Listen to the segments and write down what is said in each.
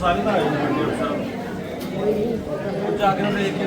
ਸਾਰੀ ਤਾਂ ਆਈ ਨਹੀਂ ਡਾਕਟਰ ਸਾਹਿਬ ਉਹ ਜਾ ਕੇ ਨਾ ਦੇਖ ਕੇ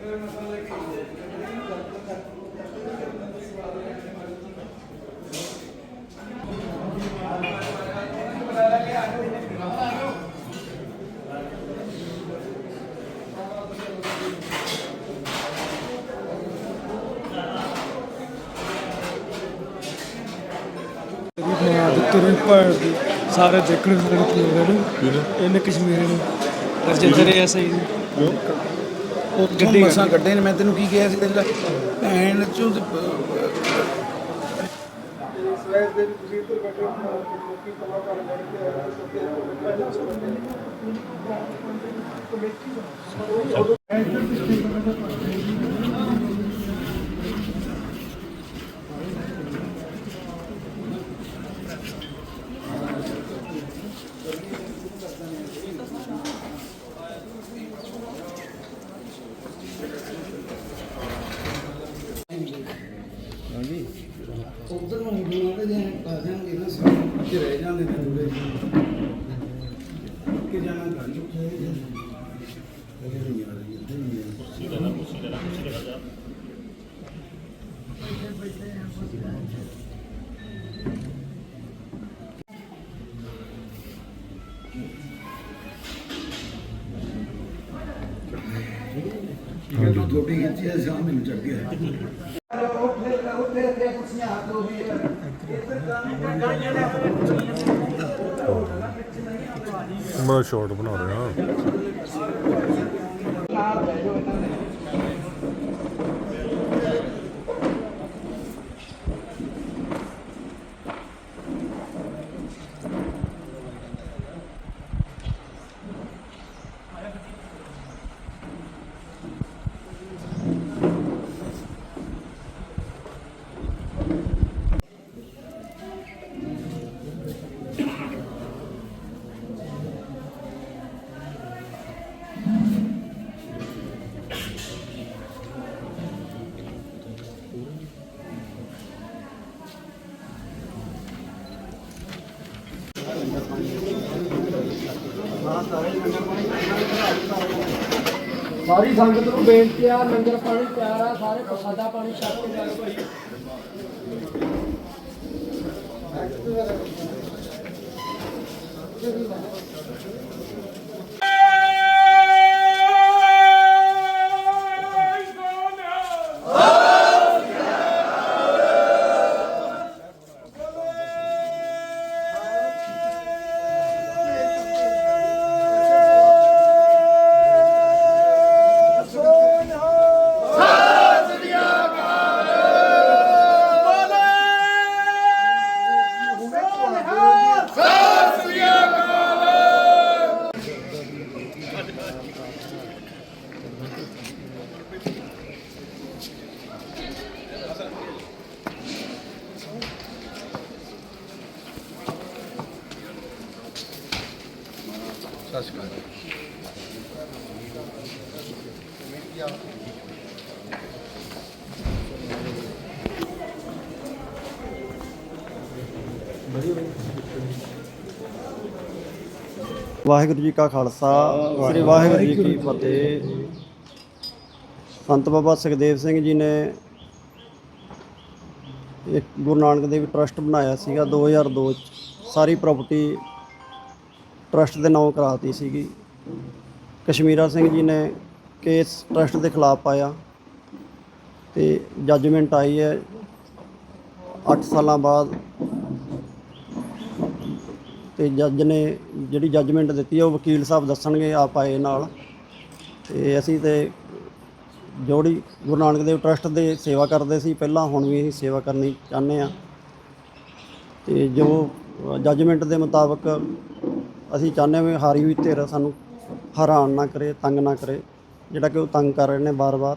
ਜੈ ਗੁਰੂ ਮੋੜ ਬਣਾ ਚਲ ਜਾਣਾ ਨਾ ਜਾਈ ਸਤਿਗੁਰ ਦੀ ਨਾਮ ਪਾਇਆ ਕੀ ਨਾ। ਪਾਈ ਪ੍ਰਭੂ ਜੀ ਦਾ ਨਾਮ ਹੋਇਆ ਨਾ। ਦਾ ਮਨ ਪਾਈ ਮਨ ਆਪਣਾ ਜਾਣਾ ਹੈ ਦੇਖੋ ਪਾਈ ਭਾਈ ਮੈਂ ਆਦਿਤਰ ਭੈਣ ਦੀ ਸਾਰੇ ਦੇਖਣ ਨੂੰ। ਕੀ ਨੇ ਇਹਨੇ ਕਸ਼ਮੀਰ ਨੂੰ ਰਜਿੰਦਰ ਐਸਾ ਹੀ ਉੱਥੋਂ ਮਸਾਂ ਕੱਢੇ ਨੇ ਮੈਂ ਤੈਨੂੰ ਕੀ ਕਿਹਾ ਸੀ ਤੇਰਾ ਭੈਣ ਚੋਂ ਤੇ ਉਧਰ ਨੂੰ ਮੁੰਡਿਆਂ ਦੇ ਜੇ ਕਰ ਦੇਣਗੇ ਨਾ ਸਾਰੇ ਕਿ ਰਹਿ ਜਾਂਦੇ ਨੇ ਦੂਰੇ ਕਿ ਜਾਣਾ ਗੱਲ ਚੁੱਕੇ ਗੱਲ ਥੋੜੀ ਕੀਤੀ ਹੈ ਸਾਹ ਮੈਨੂੰ ਚੱਕ ਗਿਆ। ਮੈਂ ਸ਼ਾਰਟ ਬਣਾ ਰਿਹਾ। ਸਾਰੀ ਸੰਗਤ ਨੂੰ ਬੇਨਤੀ ਆ, ਲੰਗਰ ਪਾਣੀ ਤਿਆਰ ਆ, ਸਾਰੇ ਪ੍ਰਸਾਦਾ ਪਾਣੀ ਛਕ ਕੇ ਜਾਓ। ਭਾਈ ਸਤਿ ਸ਼੍ਰੀ ਅਕਾਲ। ਵਾਹਿਗੁਰੂ ਜੀ ਕਾ ਖਾਲਸਾ ਸ੍ਰੀ ਵਾਹਿਗੁਰੂ ਜੀ ਕੀ ਫਤਿਹ। ਸੰਤ ਬਾਬਾ ਸੁਖਦੇਵ ਸਿੰਘ ਜੀ ਨੇ ਇੱਕ ਗੁਰੂ ਨਾਨਕ ਦੇਵ ਟਰਸਟ ਬਣਾਇਆ ਸੀਗਾ 2002 ਚ। ਸਾਰੀ ਪ੍ਰਾਪਰਟੀ ਟਰਸਟ ਦੇ ਨਾਂ ਕਰਾਤੀ ਸੀਗੀ। ਕਸ਼ਮੀਰਾ ਸਿੰਘ ਜੀ ਨੇ ਕੇਸ ਟਰਸਟ ਦੇ ਖਿਲਾਫ ਪਾਇਆ ਤੇ ਜੱਜਮੈਂਟ ਆਈ ਹੈ। 8 ਸਾਲਾਂ ਬਾਅਦ ਤੇ ਜੱਜ ਨੇ ਜਿਹੜੀ ਜੱਜਮੈਂਟ ਦਿੱਤੀ ਹੈ, ਉਹ ਵਕੀਲ ਸਾਹਿਬ ਦੱਸਣਗੇ ਆਪ ਆਏ ਨਾਲ। ਤੇ ਅਸੀਂ ਤੇ ਜੋੜੀ ਗੁਰੂ ਨਾਨਕ ਦੇਵ ਟਰਸਟ ਦੇ ਸੇਵਾ ਕਰਦੇ ਸੀ। ਪਹਿਲਾਂ ਹੁਣ ਵੀ ਅਸੀਂ ਸੇਵਾ ਕਰਨੀ ਚਾਹੁੰਦੇ ਆ ਤੇ ਜੋ ਜੱਜਮੈਂਟ ਦੇ ਮੁਤਾਬਕ ਅਸੀਂ ਚਾਹੁੰਦੇ ਹਾਂ ਵੀ ਹਾਰੀ ਹੋਈ ਧਿਰ ਸਾਨੂੰ ਹੈਰਾਨ ਨਾ ਕਰੇ ਤੰਗ ਨਾ ਕਰੇ ਜਿਹੜਾ ਕਿ ਉਹ ਤੰਗ ਕਰ ਰਹੇ ਨੇ ਬਾਰ-ਬਾਰ।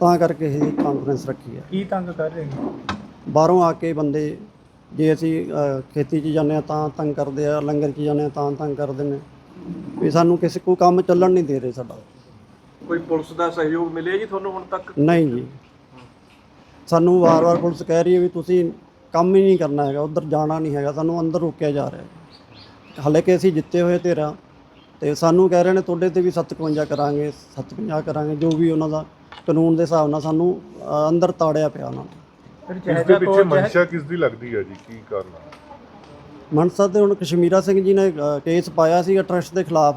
ਤਾਂ ਕਰਕੇ ਇਹ ਕਾਨਫਰੰਸ ਰੱਖੀ ਹੈ। ਕੀ ਤੰਗ ਕਰ ਰਹੇ ਨੇ? ਬਾਹਰੋਂ ਆ ਕੇ ਬੰਦੇ ਜੇ ਅਸੀਂ ਅ, ਖੇਤੀ 'ਚ ਜਾਂਦੇ ਹਾਂ ਤਾਂ ਤੰਗ ਕਰਦੇ ਆ ਲੰਗਰ 'ਚ ਜਾਂਦੇ ਹਾਂ ਤਾਂ ਤੰਗ ਕਰਦੇ ਨੇ। ਵੀ ਸਾਨੂੰ ਕਿਸੇ ਕੋਈ ਕੰਮ ਚੱਲਣ ਨਹੀਂ ਦੇ ਰਹੇ ਸਾਡਾ। ਕੋਈ ਪੁਲਿਸ ਦਾ ਸਹਿਯੋਗ ਮਿਲਿਆ ਜੀ ਤੁਹਾਨੂੰ ਹੁਣ ਤੱਕ? ਨਹੀਂ ਜੀ। ਸਾਨੂੰ ਵਾਰ-ਵਾਰ ਪੁਲਿਸ ਕਹਿ ਰਹੀ ਹੈ ਵੀ ਤੁਸੀਂ ਕੰਮ ਹੀ ਨਹੀਂ ਕਰਨਾ ਹੈਗਾ ਉਧਰ ਜਾਣਾ ਨਹੀਂ ਹੈਗਾ ਸਾਨੂੰ ਅੰਦਰ ਰੋਕਿਆ ਜਾ ਰਿਹਾ ਹੈ। ਹਾਲੇ ਕਿ ਅਸੀਂ ਜਿੱਤੇ ਹੋਏ ਤੇਰਾ ਤੇ ਸਾਨੂੰ ਕਹਿ ਰਹੇ ਨੇ ਤੁਹਾਡੇ ਤੇ ਵੀ 57 ਕਰਾਂਗੇ 57 ਕਰਾਂਗੇ ਜੋ ਵੀ ਉਹਨਾਂ ਦਾ ਕਾਨੂੰਨ ਦੇ ਹਿਸਾਬ ਨਾਲ ਸਾਨੂੰ ਅ, ਅੰਦਰ ਤਾੜਿਆ ਪਿਆ ਉਹਨਾਂ ਨੇ। ਇਸ ਦੇ ਪਿੱਛੇ ਮਨਸ਼ਾ ਕਿਸ ਦੀ ਲੱਗਦੀ ਹੈ ਜੀ? ਕੀ ਕਾਰਨ ਹੈ? ਮਨਸਾ ਤੇ ਹੁਣ ਕਸ਼ਮੀਰਾ ਸਿੰਘ ਜੀ ਨੇ ਅ, ਕੇਸ ਪਾਇਆ ਸੀਗਾ ਟਰਸਟ ਦੇ ਖਿਲਾਫ।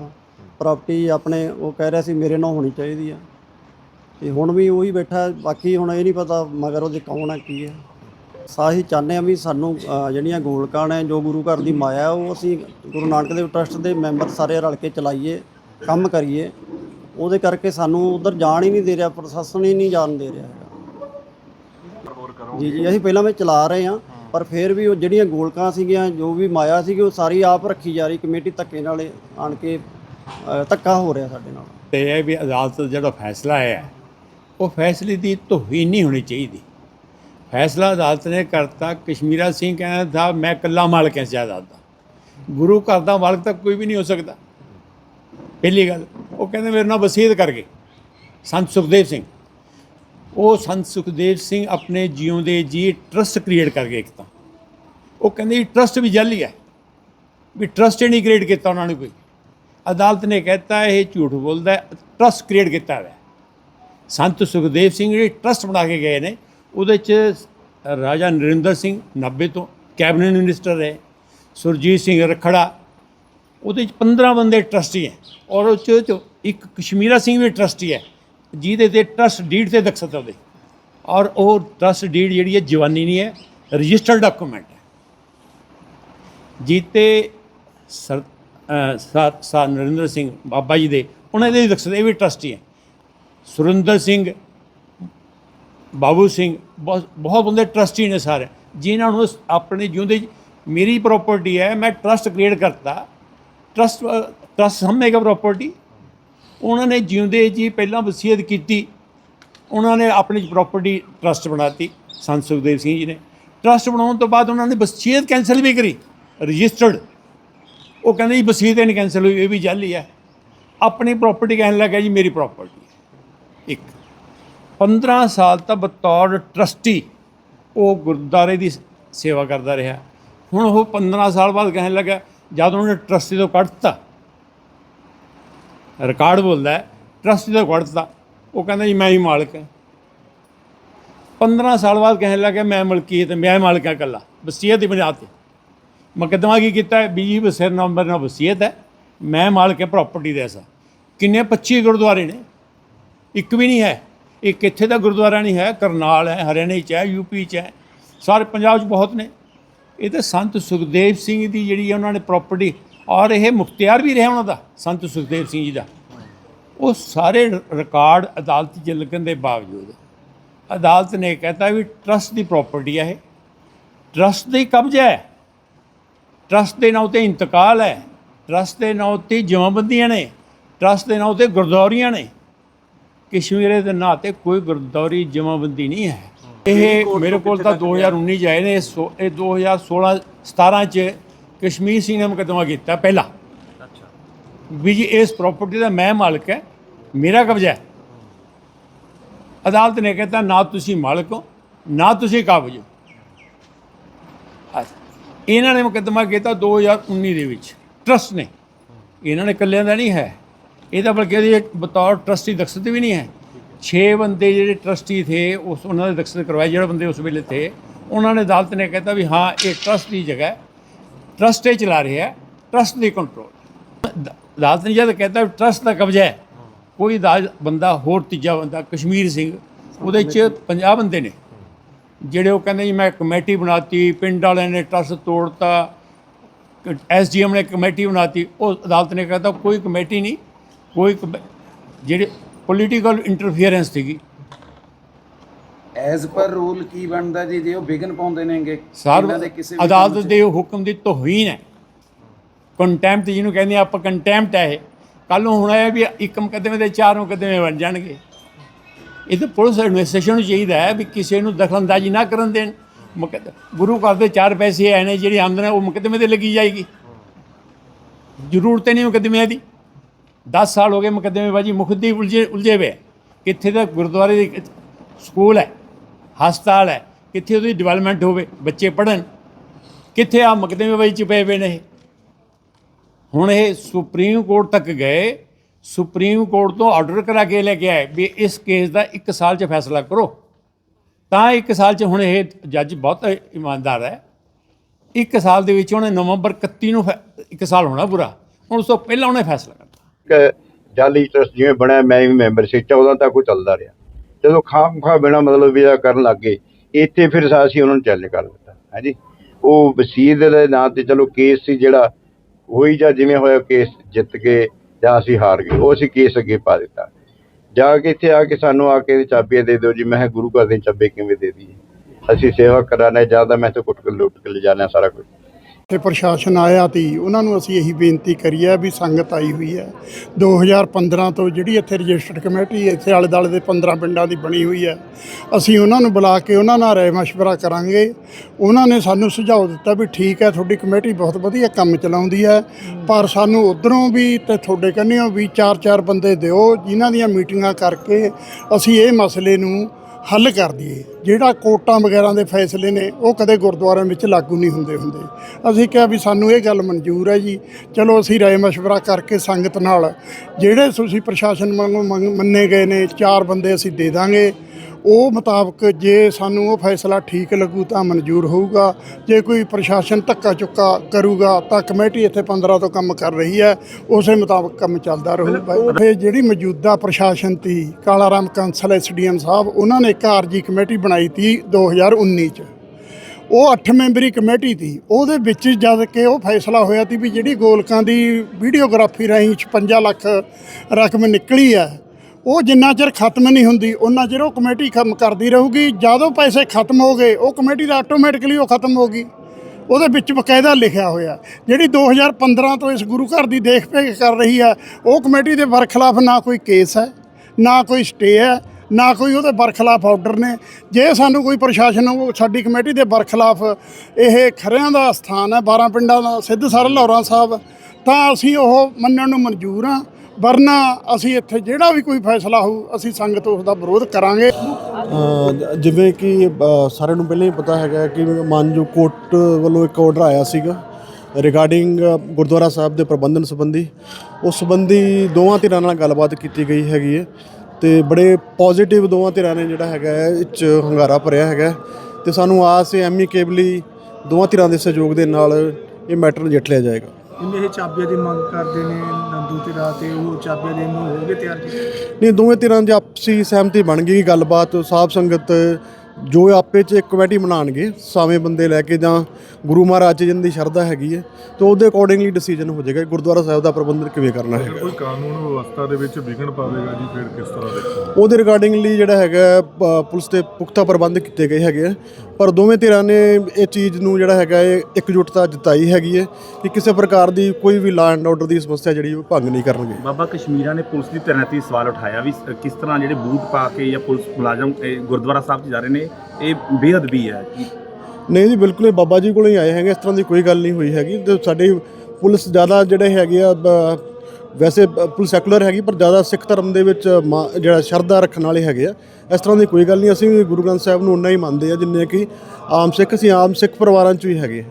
ਪ੍ਰਾਪਰਟੀ ਆਪਣੇ ਉਹ ਕਹਿ ਰਿਹਾ ਸੀ ਮੇਰੇ ਨਾਲ ਹੋਣੀ ਚਾਹੀਦੀ ਆ। ਤੇ ਹੁਣ ਵੀ ਉਹੀ ਬੈਠਾ। ਬਾਕੀ ਹੁਣ ਇਹ ਨਹੀਂ ਪਤਾ ਮਗਰ ਉਹਦੇ ਕੌਣ ਹੈ ਕੀ ਹੈ ਸਾਹੀ ਚਾਹੁੰਦੇ ਆ ਵੀ ਸਾਨੂੰ ਅ, ਜਿਹੜੀਆਂ ਗੋਲਕਾਂ ਨੇ ਜੋ ਗੁਰੂ ਘਰ ਦੀ ਮਾਇਆ ਹੈ, ਉਹ ਅਸੀਂ ਗੁਰੂ ਨਾਨਕ ਦੇਵ ਟਰਸਟ ਦੇ ਮੈਂਬਰ ਸਾਰੇ ਰਲ ਕੇ ਚਲਾਈਏ ਕੰਮ ਕਰੀਏ। ਉਹਦੇ ਕਰਕੇ ਸਾਨੂੰ ਉਧਰ ਜਾਣ ਹੀ ਨਹੀਂ ਦੇ ਰਿਹਾ ਪ੍ਰਸ਼ਾਸਨ ਹੀ ਨਹੀਂ ਜਾਣ ਦੇ ਰਿਹਾ ਹੈਗਾ। ਜੀ ਜੀ ਅਸੀਂ ਪਹਿਲਾਂ ਵੀ ਚਲਾ ਰਹੇ ਹਾਂ ਪਰ ਫਿਰ ਵੀ ਉਹ ਜਿਹੜੀਆਂ ਗੋਲਕਾਂ ਸੀਗੀਆਂ ਜੋ ਵੀ ਮਾਇਆ ਸੀਗੀ ਉਹ ਸਾਰੀ ਆਪ ਰੱਖੀ ਜਾ ਰਹੀ ਕਮੇਟੀ ਧੱਕੇ ਨਾਲ ਆਣ ਕੇ ਅ, ਧੱਕਾ ਹੋ ਰਿਹਾ ਸਾਡੇ ਨਾਲ। ਤੇ ਇਹ ਵੀ ਅਦਾਲਤ ਦਾ ਜਿਹੜਾ ਫੈਸਲਾ ਆਇਆ ਹੈ, ਉਹ ਫੈਸਲੇ ਦੀ ਤੋਹੀਨ ਨਹੀਂ ਹੋਣੀ ਚਾਹੀਦੀ। ਫੈਸਲਾ ਅਦਾਲਤ ਨੇ ਕਰਤਾ, ਕਸ਼ਮੀਰਾ ਸਿੰਘ ਕਹਿੰਦਾ ਥਾ ਮੈਂ ਇਕੱਲਾ ਮਾਲਕ ਹਾਂ ਇਸ ਜਾਇਦਾਦ ਦਾ। ਗੁਰੂ ਘਰ ਦਾ ਮਾਲਕ ਤਾਂ ਕੋਈ ਵੀ ਨਹੀਂ ਹੋ ਸਕਦਾ। ਪਹਿਲੀ ਗੱਲ, ਉਹ ਕਹਿੰਦੇ ਮੇਰੇ ਨਾਲ ਵਸੀਅਤ ਕਰ ਗਏ। ਸੰਤ ਸੁਖਦੇਵ ਸਿੰਘ। ਉਹ ਸੰਤ ਸੁਖਦੇਵ ਸਿੰਘ ਆਪਣੇ ਜਿਉਂਦੇ ਜੀ ਟਰਸਟ ਕ੍ਰੀਏਟ ਕਰ ਗਏ ਇੱਕ ਤਾਂ। ਉਹ ਕਹਿੰਦੇ ਟਰਸਟ ਵੀ ਜਾਲੀ ਹੈ ਵੀ ਟਰਸਟ ਨਹੀਂ ਕ੍ਰੀਏਟ ਕੀਤਾ ਉਹਨਾਂ ਨੇ ਕੋਈ। ਅਦਾਲਤ ਨੇ ਕਹਿਤਾ, ਇਹ ਝੂਠ ਬੋਲਦਾ ਹੈ ਟਰਸਟ ਕ੍ਰੀਏਟ ਕੀਤਾ ਹੋਇਆ ਹੈ। ਸੰਤ ਸੁਖਦੇਵ ਸਿੰਘ ਜਿਹੜੇ ਟਰਸਟ ਬਣਾ ਕੇ ਗਏ ਨੇ ਉਹਦੇ ਚ ਰਾਜਾ ਨਰਿੰਦਰ ਸਿੰਘ 90 ਤੋਂ ਕੈਬਨਿਟ ਮਿਨਿਸਟਰ ਰਹੇ, ਸੁਰਜੀਤ ਸਿੰਘ ਰਖੜਾ, ਉਹਦੇ ਚ 15 ਬੰਦੇ ਟਰਸਟੀ ਹੈ ਔਰ ਉਹ 'ਚ ਇੱਕ ਕਸ਼ਮੀਰਾ ਸਿੰਘ ਵੀ ਟਰਸਟੀ ਹੈ, ਜਿਹਦੇ ਤੇ ਟਰਸਟ ਡੀਡ ਤੇ ਦਖਸ਼ਤ ਉਹਦੇ। ਔਰ ਉਹ ਟਰਸਟ ਡੀਡ ਜਿਹੜੀ ਹੈ ਜਵਾਨੀ ਨਹੀਂ ਹੈ ਰਜਿਸਟਰਡ ਡਾਕੂਮੈਂਟ ਹੈ। ਜੀਤੇ ਸਰ ਸਾ ਨਰਿੰਦਰ ਸਿੰਘ ਬਾਬਾ ਜੀ ਦੇ, ਉਹਨਾਂ ਦੇ ਵੀ ਦਖਤ ਇਹ ਵੀ ਟਰਸਟੀ ਹੈ। ਸੁਰਿੰਦਰ ਸਿੰਘ, ਬਾਬੂ ਸਿੰਘ ਬਹੁਤ ਬਹੁਤ ਬੰਦੇ ਟਰਸਟੀ ਨੇ ਸਾਰੇ। ਜਿਨ੍ਹਾਂ ਨੂੰ ਆਪਣੇ ਜਿਉਂਦੇ ਮੇਰੀ ਪ੍ਰਾਪਰਟੀ ਹੈ, ਮੈਂ ਟਰਸਟ ਕ੍ਰੀਏਟ ਕਰਤਾ। ਟਰਸਟ ਟਰਸਟ ਸਾਹਮਣੇਗਾ ਪ੍ਰਾਪਰਟੀ ਉਹਨਾਂ ਨੇ ਜਿਉਂਦੇ ਜੀ ਪਹਿਲਾਂ ਵਸੀਅਤ ਕੀਤੀ। ਉਹਨਾਂ ਨੇ ਆਪਣੀ ਪ੍ਰਾਪਰਟੀ ਟਰਸਟ ਬਣਾਤੀ, ਸੰਤ ਸੁਖਦੇਵ ਸਿੰਘ ਜੀ ਨੇ। ਟਰਸਟ ਬਣਾਉਣ ਤੋਂ ਬਾਅਦ ਉਹਨਾਂ ਨੇ ਵਸੀਅਤ ਕੈਂਸਲ ਵੀ ਕਰੀ ਰਜਿਸਟਰਡ ਉਹ ਕਹਿੰਦੇ ਜੀ, ਵਸੀਅਤ ਹੀ ਨਹੀਂ ਕੈਂਸਲ ਹੋਈ, ਇਹ ਵੀ ਜਾਲੀ ਹੈ ਆਪਣੀ ਪ੍ਰਾਪਰਟੀ ਕਹਿਣ ਲੱਗਾ ਜੀ, ਮੇਰੀ ਪ੍ਰਾਪਰਟੀ ਇੱਕ। 15 ਸਾਲ ਤਾਂ ਬਤੌਰ ਟਰਸਟੀ ਉਹ ਗੁਰਦੁਆਰੇ ਦੀ ਸੇਵਾ ਕਰਦਾ ਰਿਹਾ। ਹੁਣ ਉਹ 15 ਸਾਲ ਬਾਅਦ ਕਹਿਣ ਲੱਗਾ, ਜਦ ਉਹਨੇ ਟਰਸਟੀ ਤੋਂ ਕੱਢਤਾ ਰਿਕਾਰਡ ਬੋਲਦਾ ਹੈ ਟਰਸਟੀ ਤੋਂ ਕੱਢਤਾ ਉਹ ਕਹਿੰਦਾ ਜੀ, ਮੈਂ ਹੀ ਮਾਲਕ ਹਾਂ। 15 ਸਾਲ ਬਾਅਦ ਕਹਿਣ ਲੱਗਾ, ਮੈਂ ਮਲਕੀਅਤ ਮੈਂ ਮਾਲਕ ਹਾਂ ਇਕੱਲਾ, ਵਸੀਅਤ ਦੀ ਬੁਨਿਆਦ ਤੇ। ਮੁਕੱਦਮਾ ਕੀ ਕੀਤਾ ਬੀਜੀ ਵੀ ਬਸਰ ਨੰਬਰ ਨਾਲ ਵਸੀਅਤ ਹੈ, ਮੈਂ ਮਾਲਕ ਹੈ ਪ੍ਰਾਪਰਟੀ ਦਾ ਐਸਾ। ਕਿੰਨੇ 25 ਗੁਰਦੁਆਰੇ ਨੇ, ਇੱਕ ਵੀ ਨਹੀਂ ਹੈ। ਇਹ ਕਿੱਥੇ ਦਾ ਗੁਰਦੁਆਰਾ ਨਹੀਂ ਹੈ? ਕਰਨਾਲ ਹੈ, ਹਰਿਆਣੇ 'ਚ ਹੈ ਯੂਪੀ 'ਚ ਹੈ। ਸਾਰੇ ਪੰਜਾਬ 'ਚ ਬਹੁਤ ਨੇ। ਇਹ ਤਾਂ ਸੰਤ ਸੁਖਦੇਵ ਸਿੰਘ ਦੀ ਜਿਹੜੀ ਹੈ ਉਹਨਾਂ ਨੇ ਪ੍ਰਾਪਰਟੀ ਔਰ ਇਹ ਮੁਖਤਿਆਰ ਵੀ ਰਿਹਾ ਉਹਨਾਂ ਦਾ, ਸੰਤ ਸੁਖਦੇਵ ਸਿੰਘ ਜੀ ਦਾ। ਉਹ ਸਾਰੇ ਰਿਕਾਰਡ ਅਦਾਲਤ 'ਚ ਲੱਗਣ ਦੇ ਬਾਵਜੂਦ ਅਦਾਲਤ ਨੇ ਕਹਿਤਾ ਵੀ ਟਰਸਟ ਦੀ ਪ੍ਰਾਪਰਟੀ ਹੈ ਇਹ। ਟਰਸਟ ਦੀ ਕਬਜ਼ਾ ਹੈ। ਟਰਸਟ ਦੇ ਨਾਂ ਤੇ ਇੰਤਕਾਲ ਹੈ। ਟਰਸਟ ਦੇ ਨਾਂ ਤੇ ਜਮਾਬੰਦੀਆਂ ਨੇ। ਟਰਸਟ ਦੇ ਨਾਂ ਤੇ ਗੁਰਦੌਰੀਆਂ ਨੇ। ਕਸ਼ਮੀਰੇ ਦੇ ਨਾਂ ਤੇ ਕੋਈ ਗੁਰਦੌਰੀ ਜਮਾਬੰਦੀ ਨਹੀਂ ਹੈ। ਇਹ ਮੇਰੇ ਕੋਲ ਤਾਂ 2019 ਚ ਆਏ ਨੇ ਇਹ ਸੋ- ਇਹ 2016 17 ਚ ਕਸ਼ਮੀਰ ਸਿੰਘ ਨੇ ਮੁਕੱਦਮਾ ਕੀਤਾ ਪਹਿਲਾ। ਵੀ ਜੀ ਇਸ ਪ੍ਰਾਪਰਟੀ ਦਾ ਮੈਂ ਮਾਲਕ ਹੈ ਮੇਰਾ ਕਬਜ਼ਾ ਹੈ। ਅਦਾਲਤ ਨੇ ਕਹਿੰਦਾ ਨਾ ਤੁਸੀਂ ਮਾਲਕ ਹੋ ਨਾ ਤੁਸੀਂ ਕਾਬਜ ਹੋ। ਅੱਛਾ। ਇਹਨਾਂ ਨੇ ਮੁਕੱਦਮਾ ਕੀਤਾ 2019 ਦੇ ਵਿੱਚ। ਟਰਸਟ ਨੇ। ਇਹਨਾਂ ਨੇ ਇਕੱਲਿਆਂ ਦਾ ਨਹੀਂ ਹੈ। ਇਹ ਤਾਂ ਬਲਕਿ ਇਹਦੀ ਬਤੌਰ ਟਰਸਟੀ ਦਖਸ਼ਤ ਵੀ ਨਹੀਂ ਹੈ। 6 ਬੰਦੇ ਜਿਹੜੇ ਟਰਸਟੀ ਥੇ, ਉਸ ਉਹਨਾਂ ਦੇ ਦਖਸਤ ਕਰਵਾਏ, ਜਿਹੜੇ ਬੰਦੇ ਉਸ ਵੇਲੇ ਥੇ, ਉਹਨਾਂ ਨੇ ਅਦਾਲਤ ਨੇ ਕਹਿਤਾ ਵੀ ਹਾਂ, ਇਹ ਟਰਸਟ ਦੀ ਜਗ੍ਹਾ ਹੈ। ਟਰਸਟ ਇਹ ਚਲਾ ਰਿਹਾ ਹੈ ਟਰਸਟ ਦੀ ਕੰਟਰੋਲ ਅਦਾਲਤ ਨੇ ਜਦ ਕਹਿਤਾ ਵੀ ਟਰਸਟ ਦਾ ਕਬਜ਼ਾ ਹੈ, ਕੋਈ ਅਦਾਲਤ ਬੰਦਾ, ਹੋਰ ਤੀਜਾ ਬੰਦਾ, ਕਸ਼ਮੀਰ ਸਿੰਘ, ਉਹਦੇ 'ਚ 50 ਬੰਦੇ ਨੇ। ਜਿਹੜੇ ਉਹ ਕਹਿੰਦੇ ਜੀ, ਮੈਂ ਕਮੇਟੀ ਬਣਾਤੀ, ਪਿੰਡ ਵਾਲਿਆਂ ਨੇ ਟਰਸਟ ਤੋੜਤਾ, ਐਸਡੀਐਮ ਨੇ ਕਮੇਟੀ ਬਣਾਤੀ, ਉਹ ਅਦਾਲਤ ਨੇ ਕਹਿੰਦਾ ਕੋਈ ਕਮੇਟੀ ਨਹੀਂ। ਕੋਈ ਜਿਹੜੇ ਪੋਲੀਟੀਕਲ ਇੰਟਰਫੀਅਰੈਂਸ ਸੀਗੀ। ਐਜ਼ ਪਰ ਰੂਲ ਕੀ ਬਣਦਾ ਜੀ? ਜੇ ਉਹ ਵਿਗਨ ਪਾਉਂਦੇ ਨੇਗੇ ਸਰ ਇਹਨਾਂ ਦੇ ਕਿਸੇ ਵੀ ਅਦਾਲਤ 'ਚ। ਦੇ ਹੁਕਮ ਦੀ ਤੋਹੀਨ ਹੈ। ਕੰਟੈਂਪਟ ਜਿਹਨੂੰ ਕਹਿੰਦੇ ਆ, ਆਪਾਂ ਕੰਟੈਂਪਟ ਹੈ ਇਹ। ਕੱਲ ਨੂੰ ਹੁਣ ਇਹ ਵੀ ਇੱਕ ਮੁਕੱਦਮੇ ਦੇ ਚਾਰ ਮੁਕੱਦਮੇ ਬਣ ਜਾਣਗੇ। ਇਹ ਤਾਂ ਪੁਲਿਸ ਐਡਮਿਨਿਸਟ੍ਰੇਸ਼ਨ ਨੂੰ ਚਾਹੀਦਾ ਹੈ ਵੀ ਕਿਸੇ ਨੂੰ ਦਖਲਅੰਦਾਜ਼ੀ ਨਾ ਕਰਨ ਦੇਣ। ਮੁਕੱਦ- ਗੁਰੂ ਘਰ ਦੇ ਚਾਰ ਪੈਸੇ ਆਏ ਨੇ ਜਿਹੜੀ ਆਮਦਨ ਹੈ ਉਹ ਮੁਕੱਦਮੇ ਤੇ ਲੱਗੀ ਜਾਏਗੀ। ਜ਼ਰੂਰਤ ਹੀ ਨਹੀਂ ਮੁਕੱਦਮਿਆਂ ਦੀ। 10 ਸਾਲ ਹੋ ਗਏ ਮੁਕੱਦਮੇਬਾਜੀ ਮੁਖਦੀ ਉਲਝੇ ਉਲਝੇ ਹੋਏ ਕਿੱਥੇ ਦਾ ਗੁਰਦੁਆਰੇ ਦੀ ਸਕੂਲ ਹੈ, ਹਸਪਤਾਲ ਹੈ, ਕਿੱਥੇ ਉਹਦੀ ਡਿਵੈਲਪਮੈਂਟ ਹੋਵੇ, ਬੱਚੇ ਪੜਨ ਕਿੱਥੇ ਆ ਮੁਕੱਦਮੇਬਾਜੀ ਚ ਪਏ ਹੋਏ ਨੇ ਹੁਣ ਇਹ ਸੁਪਰੀਮ ਕੋਰਟ ਤੱਕ ਗਏ, ਸੁਪਰੀਮ ਕੋਰਟ ਤੋਂ ਆਰਡਰ ਕਰਾ ਕੇ ਲੈ ਕੇ ਆਏ ਵੀ ਇਸ ਕੇਸ ਦਾ 1 ਸਾਲ 'ਚ ਫੈਸਲਾ ਕਰੋ। ਤਾਂ 1 ਸਾਲ 'ਚ ਹੁਣ ਇਹ ਜੱਜ ਬਹੁਤ ਇਮਾਨਦਾਰ ਹੈ। 1 ਸਾਲ ਦੇ ਵਿੱਚ ਉਹਨੇ ਨਵੰਬਰ 31 ਨੂੰ 1 ਸਾਲ ਹੋਣਾ ਪੂਰਾ। ਹੁਣ ਉਸ ਤੋਂ ਪਹਿਲਾਂ ਉਹਨੇ ਫੈਸਲਾ ਕਰਤਾ ਇੱਕ ਜਾਲੀ ਟਰਸਟ ਜਿਵੇਂ ਬਣਿਆ, ਮੈਂ ਵੀ ਮੈਂਬਰ ਸੀ 14 ਤੱਕ ਉਹ ਚੱਲਦਾ ਰਿਹਾ। ਜਦੋਂ ਖਾਮ ਖਾ ਬਿਨਾ ਮਤਲਬ ਵੀ ਕਰਨ ਲੱਗ ਗਏ, ਇੱਥੇ ਫਿਰ ਅਸੀਂ ਉਹਨਾਂ ਨੂੰ ਚੈਲੰਜ ਕਰ ਦਿੱਤਾ, ਹਾਂਜੀ। ਉਹ ਵਸੀਦ ਦੇ ਨਾਂ ਤੇ ਚਲੋ ਕੇਸ ਸੀ ਜਿਹੜਾ, ਹੋਈ ਜਾਂ ਜਿਵੇਂ ਹੋਇਆ ਕੇਸ ਜਿੱਤ ਕੇ ਜਾਂ ਅਸੀਂ ਹਾਰ ਗਏ, ਉਹ ਅਸੀਂ ਕੇਸ ਅੱਗੇ ਪਾ ਦਿੱਤਾ। ਜਾ ਕੇ ਇੱਥੇ ਆ ਕੇ ਸਾਨੂੰ ਆ ਕੇ ਚਾਬੀਆਂ ਦੇ ਦਿਓ ਜੀ, ਮੈਂ ਗੁਰੂ ਘਰ ਦੇ ਚਾਬੇ ਕਿਵੇਂ ਦੇ ਦਈਏ? ਅਸੀਂ ਸੇਵਾ ਕਰਾਣਾ ਜ਼ਿਆਦਾ ਮੈਂ ਤਾਂ ਕੁੱਟ ਕੇ ਲੁੱਟ ਕੇ ਲੈ ਜਾਣਾ ਸਾਰਾ ਕੁਝ ਤੇ ਪ੍ਰਸ਼ਾਸਨ ਆਇਆ ਤੀ, ਉਹਨਾਂ ਨੂੰ ਅਸੀਂ ਇਹੀ ਬੇਨਤੀ ਕਰੀ ਹੈ ਵੀ ਸੰਗਤ ਆਈ ਹੋਈ ਹੈ। 2015 ਤੋਂ ਜਿਹੜੀ ਇੱਥੇ ਰਜਿਸਟਰਡ ਕਮੇਟੀ, ਇੱਥੇ ਆਲੇ ਦਾਲੇ ਦੇ 15 ਪਿੰਡਾਂ ਦੀ ਬਣੀ ਹੋਈ ਹੈ, ਅਸੀਂ ਉਹਨਾਂ ਨੂੰ ਬੁਲਾ ਕੇ ਉਹਨਾਂ ਨਾਲ ਰਾਏ ਮਸ਼ਵਰਾ ਕਰਾਂਗੇ। ਉਹਨਾਂ ਨੇ ਸਾਨੂੰ ਸੁਝਾਅ ਦਿੱਤਾ ਵੀ ਠੀਕ ਹੈ, ਤੁਹਾਡੀ ਕਮੇਟੀ ਬਹੁਤ ਵਧੀਆ ਕੰਮ ਚਲਾਉਂਦੀ ਹੈ, ਪਰ ਸਾਨੂੰ ਉਧਰੋਂ ਵੀ ਤੇ ਤੁਹਾਡੇ ਕੰਨਿਓ ਵੀ ਚਾਰ ਚਾਰ ਬੰਦੇ ਦਿਓ, ਜਿਨ੍ਹਾਂ ਦੀਆਂ ਮੀਟਿੰਗਾਂ ਕਰਕੇ ਅਸੀਂ ਇਹ ਮਸਲੇ ਨੂੰ ਹੱਲ ਕਰ ਦਈਏ। ਜਿਹੜਾ ਕੋਟਾਂ ਵਗੈਰਾ ਦੇ ਫੈਸਲੇ ਨੇ, ਉਹ ਕਦੇ ਗੁਰਦੁਆਰਿਆਂ ਵਿੱਚ ਲਾਗੂ ਨਹੀਂ ਹੁੰਦੇ ਹੁੰਦੇ। ਅਸੀਂ ਕਿਹਾ ਵੀ ਸਾਨੂੰ ਇਹ ਗੱਲ ਮਨਜ਼ੂਰ ਹੈ ਜੀ, ਚਲੋ ਅਸੀਂ ਰਾਏ ਮਸ਼ਵਰਾ ਕਰਕੇ ਸੰਗਤ ਨਾਲ, ਜਿਹੜੇ ਤੁਸੀਂ ਪ੍ਰਸ਼ਾਸਨ ਵਾਂਗੂ ਮੰਗ- ਮੰਨੇ ਗਏ ਨੇ, ਚਾਰ ਬੰਦੇ ਅਸੀਂ ਦੇ ਦਾਂਗੇ। ਉਹ ਮੁਤਾਬਕ ਜੇ ਸਾਨੂੰ ਉਹ ਫੈਸਲਾ ਠੀਕ ਲੱਗੂ ਤਾਂ ਮਨਜ਼ੂਰ ਹੋਊਗਾ। ਜੇ ਕੋਈ ਪ੍ਰਸ਼ਾਸਨ ਧੱਕਾ ਚੁੱਕਾ ਕਰੂਗਾ ਤਾਂ ਕਮੇਟੀ ਇੱਥੇ 15 ਤੋਂ ਕੰਮ ਕਰ ਰਹੀ ਹੈ। ਉਸੇ ਮੁਤਾਬਕ ਕੰਮ ਚੱਲਦਾ ਰਹੂਗਾ ਇਹ ਜਿਹੜੀ ਮੌਜੂਦਾ ਪ੍ਰਸ਼ਾਸਨ ਤੀ ਕਾਲਾ ਰਾਮ ਕਾਂਸਲ ਐਸਡੀਐਮ ਸਾਹਿਬ ਉਹਨਾਂ ਨੇ ਇੱਕ ਆਰਜੀ ਕਮੇਟੀ ਬਣਾਈ ਤੀ 2019 ਚ। ਉਹ 8 ਮੈਂਬਰੀ ਕਮੇਟੀ ਤੀ। ਉਹਦੇ ਵਿੱਚ ਜਦ ਕਿ ਉਹ ਫੈਸਲਾ ਹੋਇਆ ਤੀ ਵੀ ਜਿਹੜੀ ਗੋਲਕਾਂ ਦੀ ਵੀਡੀਓਗ੍ਰਾਫੀ ਰਾਹੀਂ 56 ਲੱਖ ਰਕਮ ਨਿਕਲੀ ਹੈ ਉਹ ਜਿੰਨਾ ਚਿਰ ਖਤਮ ਨਹੀਂ ਹੁੰਦੀ, ਉਹਨਾਂ ਚਿਰ ਉਹ ਕਮੇਟੀ ਕੰਮ ਕਰਦੀ ਰਹੂਗੀ। ਜਦੋਂ ਪੈਸੇ ਖਤਮ ਹੋ ਗਏ, ਉਹ ਕਮੇਟੀ ਦਾ ਆਟੋਮੈਟਿਕਲੀ ਉਹ ਖਤਮ ਹੋ ਗਈ ਉਹਦੇ ਵਿੱਚ ਬਕਾਇਦਾ ਲਿਖਿਆ ਹੋਇਆ। ਜਿਹੜੀ 2015 ਤੋਂ ਇਸ ਗੁਰੂ ਘਰ ਦੀ ਦੇਖਭੇਖ ਕਰ ਰਹੀ ਹੈ, ਉਹ ਕਮੇਟੀ ਦੇ ਬਰਖਲਾਫ ਨਾ ਕੋਈ ਕੇਸ ਹੈ, ਨਾ ਕੋਈ ਸਟੇ ਹੈ, ਨਾ ਕੋਈ ਉਹਦੇ ਬਰਖਲਾਫ ਆਰਡਰ ਨੇ। ਜੇ ਸਾਨੂੰ ਕੋਈ ਪ੍ਰਸ਼ਾਸਨ ਉਹ ਸਾਡੀ ਕਮੇਟੀ ਦੇ ਬਰਖਲਾਫ ਇਹ ਖਰਿਆਂ ਦਾ ਸਥਾਨ ਹੈ 12 ਪਿੰਡਾਂ ਦਾ, ਸਿੱਧ ਸਰ ਲੌਰਾ ਸਾਹਿਬ, ਤਾਂ ਅਸੀਂ ਉਹ ਮੰਨਣ ਨੂੰ ਮਨਜ਼ੂਰ ਹਾਂ। ਵਰਨਾ ਅਸੀਂ ਇੱਥੇ ਜਿਹੜਾ ਵੀ ਕੋਈ ਫੈਸਲਾ ਹੋਊ, ਅਸੀਂ ਸੰਗਤ ਉਸ ਦਾ ਵਿਰੋਧ ਕਰਾਂਗੇ। ਜਿਵੇਂ ਕਿ ਸਾਰਿਆਂ ਨੂੰ ਪਹਿਲਾਂ ਹੀ ਪਤਾ ਹੈਗਾ ਕਿ ਮਾਨਜੋ ਕੋਰਟ ਵੱਲੋਂ ਇੱਕ ਆਰਡਰ ਆਇਆ ਸੀਗਾ ਰਿਗਾਰਡਿੰਗ ਗੁਰਦੁਆਰਾ ਸਾਹਿਬ ਦੇ ਪ੍ਰਬੰਧਨ ਸੰਬੰਧੀ। ਉਸ ਸੰਬੰਧੀ ਦੋਵਾਂ ਧਿਰਾਂ ਨਾਲ ਗੱਲਬਾਤ ਕੀਤੀ ਗਈ ਹੈਗੀ ਹੈ ਤੇ ਬੜੇ ਪੋਜ਼ਿਟਿਵ ਦੋਵਾਂ ਧਿਰਾਂ ਨੇ ਜਿਹੜਾ ਹੈਗਾ ਹੈ, ਇਹ 'ਚ ਹੰਗਾਰਾ ਭਰਿਆ ਹੈਗਾ ਤੇ ਸਾਨੂੰ ਆਸ ਹੈ ਐਮੀਕੇਬਲੀ ਦੋਵਾਂ ਧਿਰਾਂ ਦੇ ਸਹਿਯੋਗ ਦੇ ਨਾਲ ਇਹ ਮੈਟਰ ਨਜਿੱਠ ਲਿਆ ਜਾਏਗਾ। ਜਿੰਨੇ ਇਹ ਚਾਬੀਆਂ ਦੀ ਮੰਗ ਕਰਦੇ ਨੇ ਨੰਦੂ ਤੇ ਰਾਤ ਤੇ ਉਹ ਚਾਬੀਆਂ ਦੇਣ ਨੂੰ ਹੋ ਗਏ ਤਿਆਰ ਜੀ? ਨਹੀਂ ਦੋਵੇਂ ਧਿਰਾਂ ਦੀ ਆਪਸੀ ਸਹਿਮਤੀ ਬਣ ਗਈ ਗੱਲਬਾਤ ਸਾਧ ਸੰਗਤ ਜੋ ਆਪੇ ਚ ਇੱਕ ਕਮੇਟੀ ਬਣਾਣਗੇ ਸਾਵੇਂ ਬੰਦੇ ਲੈ ਕੇ ਜਾਂ ਗੁਰੂ ਮਹਾਰਾਜ ਜੀ ਦੀ ਸ਼ਰਧਾ ਹੈਗੀ ਹੈ ਤੇ ਉਹਦੇ ਅਕੋਰਡਿੰਗਲੀ ਡਿਸੀਜਨ ਹੋ ਜਾਏਗਾ ਗੁਰਦੁਆਰਾ ਸਾਹਿਬ ਦਾ ਪ੍ਰਬੰਧਨ ਕਿਵੇਂ ਕਰਨਾ ਹੈ। ਕੋਈ ਕਾਨੂੰਨ ਵਿਵਸਥਾ ਦੇ ਵਿੱਚ ਵਿਘਨ ਪਾਵੇਗਾ ਜੀ ਫਿਰ ਕਿਸ ਤਰ੍ਹਾਂ ਦੇਖੋ ਉਹਦੇ ਰਿਗਾਰਡਿੰਗਲੀ ਜਿਹੜਾ ਹੈਗਾ ਪੁਲਿਸ ਦੇ ਪੁਖਤਾ ਪ੍ਰਬੰਧ ਕੀਤੇ ਗਏ ਹੈਗੇ ਆ ਪਰ ਦੋਵੇਂ ਧਿਰਾਂ ਨੇ ਇਹ ਚੀਜ਼ ਨੂੰ ਜਿਹੜਾ ਹੈਗਾ ਇਹ ਇਕਜੁੱਟਤਾ ਜਤਾਈ ਹੈਗੀ ਹੈ ਕਿ ਕਿਸੇ ਪ੍ਰਕਾਰ ਦੀ ਕੋਈ ਵੀ ਲਾਅ ਐਂਡ ਆਰਡਰ ਦੀ ਸਮੱਸਿਆ ਜਿਹੜੀ ਉਹ ਭੰਗ ਨਹੀਂ ਕਰਨਗੇ। ਬਾਬਾ ਕਸ਼ਮੀਰਾ ਨੇ ਪੁਲਿਸ ਦੀ ਤੈਨਾਤੀ ਸਵਾਲ ਉਠਾਇਆ ਵੀ ਕਿਸ ਤਰ੍ਹਾਂ ਜਿਹੜੇ ਬੂਟ ਪਾ ਕੇ ਜਾਂ ਪੁਲਿਸ ਮੁਲਾਜ਼ਮ ਗੁਰਦੁਆਰਾ ਸਾਹਿਬ 'ਚ ਜਾ ਰਹੇ ਨੇ ਇਹ ਬੇਅਦਬੀ ਹੈ ਨਹੀਂ ਜੀ ਬਿਲਕੁਲ ਇਹ ਬਾਬਾ ਜੀ ਕੋਲੋਂ ਹੀ ਆਏ ਹੈਗੇ ਇਸ ਤਰ੍ਹਾਂ ਦੀ ਕੋਈ ਗੱਲ ਨਹੀਂ ਹੋਈ ਹੈਗੀ। ਤੇ ਸਾਡੀ ਪੁਲਿਸ ਜ਼ਿਆਦਾ ਜਿਹੜੇ ਹੈਗੇ ਆ ਵੈਸੇ ਬ- ਪੁਲਿਸ ਸੈਕੂਲਰ ਹੈਗੀ, ਪਰ ਜ਼ਿਆਦਾ ਸਿੱਖ ਧਰਮ ਦੇ ਵਿੱਚ ਮਾ- ਜਿਹੜਾ ਸ਼ਰਧਾ ਰੱਖਣ ਵਾਲੇ ਹੈਗੇ ਆ। ਇਸ ਤਰ੍ਹਾਂ ਦੀ ਕੋਈ ਗੱਲ ਨਹੀਂ, ਅਸੀਂ ਵੀ ਗੁਰੂ ਗ੍ਰੰਥ ਸਾਹਿਬ ਨੂੰ ਉਨਾ ਹੀ ਮੰਨਦੇ ਆ ਜਿੰਨੇ ਕਿ ਆਮ ਸਿੱਖ ਅਸੀਂ ਆਮ ਸਿੱਖ ਪਰਿਵਾਰਾਂ 'ਚ ਵੀ ਹੈਗੇ